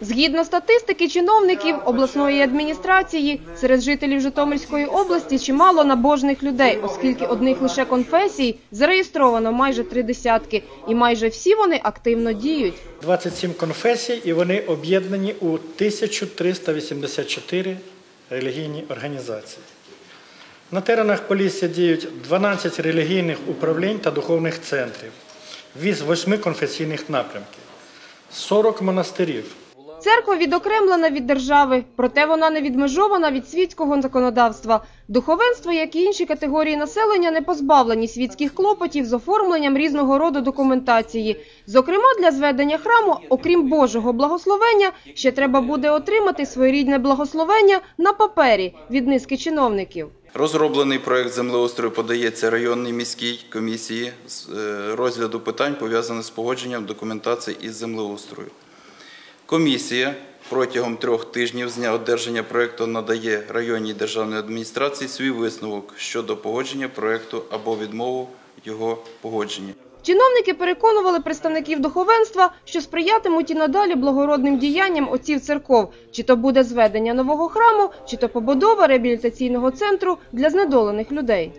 Згідно статистики чиновників обласної адміністрації, серед жителів Житомирської області чимало набожних людей, оскільки одних лише конфесій зареєстровано майже три десятки, і майже всі вони активно діють. 27 конфесій, і вони об'єднані у 1384 релігійні організації. На теренах Полісся діють 12 релігійних управлінь та духовних центрів, віз 8 конфесійних напрямків, 40 монастирів, Церква відокремлена від держави, проте вона не відмежована від світського законодавства. Духовенство, як і інші категорії населення, не позбавлені світських клопотів з оформленням різного роду документації. Зокрема, для зведення храму, окрім Божого благословення, ще треба буде отримати своєрідне благословення на папері від низки чиновників. Розроблений проект землеустрою подається районній міській комісії з е, розгляду питань, пов'язаних з погодженням документації із землеустрою. Комісія протягом трьох тижнів з дня одержання проекту надає районній державній адміністрації свій висновок щодо погодження проекту або відмову його погодження. Чиновники переконували представників духовенства, що сприятимуть і надалі благородним діянням отців церков, чи то буде зведення нового храму, чи то побудова реабілітаційного центру для знедолених людей.